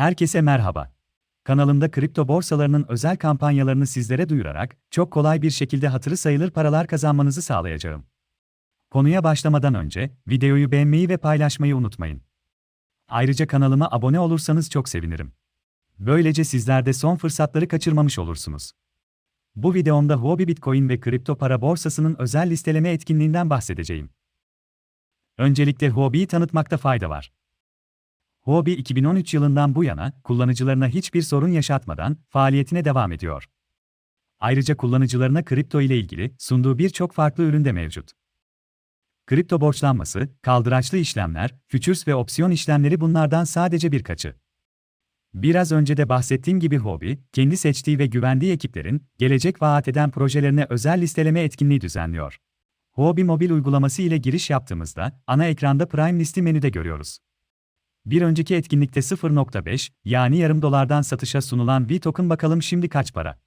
Herkese merhaba. Kanalımda kripto borsalarının özel kampanyalarını sizlere duyurarak çok kolay bir şekilde hatırı sayılır paralar kazanmanızı sağlayacağım. Konuya başlamadan önce videoyu beğenmeyi ve paylaşmayı unutmayın. Ayrıca kanalıma abone olursanız çok sevinirim. Böylece sizler de son fırsatları kaçırmamış olursunuz. Bu videomda Huobi Bitcoin ve kripto para borsasının özel listeleme etkinliğinden bahsedeceğim. Öncelikle Huobi'yi tanıtmakta fayda var. Huobi 2013 yılından bu yana kullanıcılarına hiçbir sorun yaşatmadan faaliyetine devam ediyor. Ayrıca kullanıcılarına kripto ile ilgili sunduğu birçok farklı ürün de mevcut. Kripto borçlanması, kaldıraçlı işlemler, futures ve opsiyon işlemleri bunlardan sadece birkaçı. Biraz önce de bahsettiğim gibi Huobi, kendi seçtiği ve güvendiği ekiplerin gelecek vaat eden projelerine özel listeleme etkinliği düzenliyor. Huobi mobil uygulaması ile giriş yaptığımızda ana ekranda Prime listi menüde görüyoruz. Bir önceki etkinlikte 0.5 yani yarım dolardan satışa sunulan V-Token bakalım şimdi kaç para?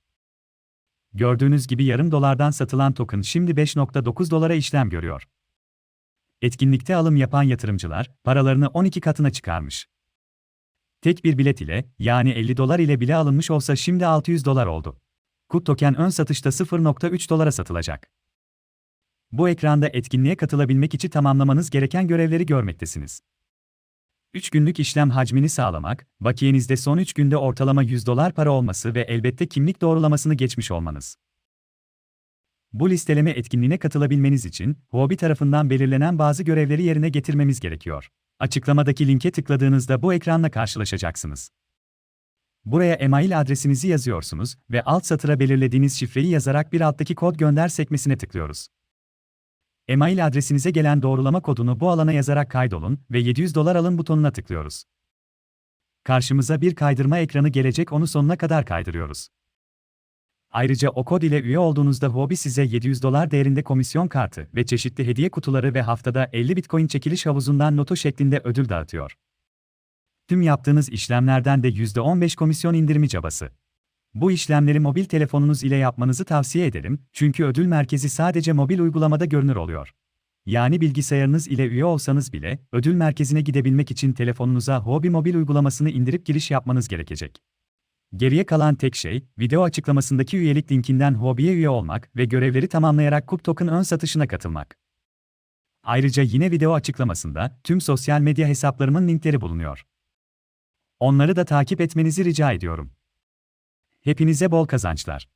Gördüğünüz gibi yarım dolardan satılan token şimdi 5.9 dolara işlem görüyor. Etkinlikte alım yapan yatırımcılar paralarını 12 katına çıkarmış. Tek bir bilet ile yani 50 dolar ile bile alınmış olsa şimdi 600 dolar oldu. KUT token ön satışta 0.3 dolara satılacak. Bu ekranda etkinliğe katılabilmek için tamamlamanız gereken görevleri görmektesiniz. 3 günlük işlem hacmini sağlamak, bakiyenizde son 3 günde ortalama 100 dolar para olması ve elbette kimlik doğrulamasını geçmiş olmanız. Bu listeleme etkinliğine katılabilmeniz için Huobi tarafından belirlenen bazı görevleri yerine getirmemiz gerekiyor. Açıklamadaki linke tıkladığınızda bu ekranla karşılaşacaksınız. Buraya e-mail adresinizi yazıyorsunuz ve alt satıra belirlediğiniz şifreyi yazarak bir alttaki kod gönder sekmesine tıklıyoruz. E-mail adresinize gelen doğrulama kodunu bu alana yazarak kaydolun ve 700 dolar alın butonuna tıklıyoruz. Karşımıza bir kaydırma ekranı gelecek onu sonuna kadar kaydırıyoruz. Ayrıca o kod ile üye olduğunuzda Huobi size 700 dolar değerinde komisyon kartı ve çeşitli hediye kutuları ve haftada 50 Bitcoin çekiliş havuzundan noto şeklinde ödül dağıtıyor. Tüm yaptığınız işlemlerden de %15 komisyon indirimi cabası. Bu işlemleri mobil telefonunuz ile yapmanızı tavsiye ederim çünkü ödül merkezi sadece mobil uygulamada görünür oluyor. Yani bilgisayarınız ile üye olsanız bile ödül merkezine gidebilmek için telefonunuza Huobi mobil uygulamasını indirip giriş yapmanız gerekecek. Geriye kalan tek şey, video açıklamasındaki üyelik linkinden Huobi'ye üye olmak ve görevleri tamamlayarak Kup Token ön satışına katılmak. Ayrıca yine video açıklamasında tüm sosyal medya hesaplarımın linkleri bulunuyor. Onları da takip etmenizi rica ediyorum. Hepinize bol kazançlar.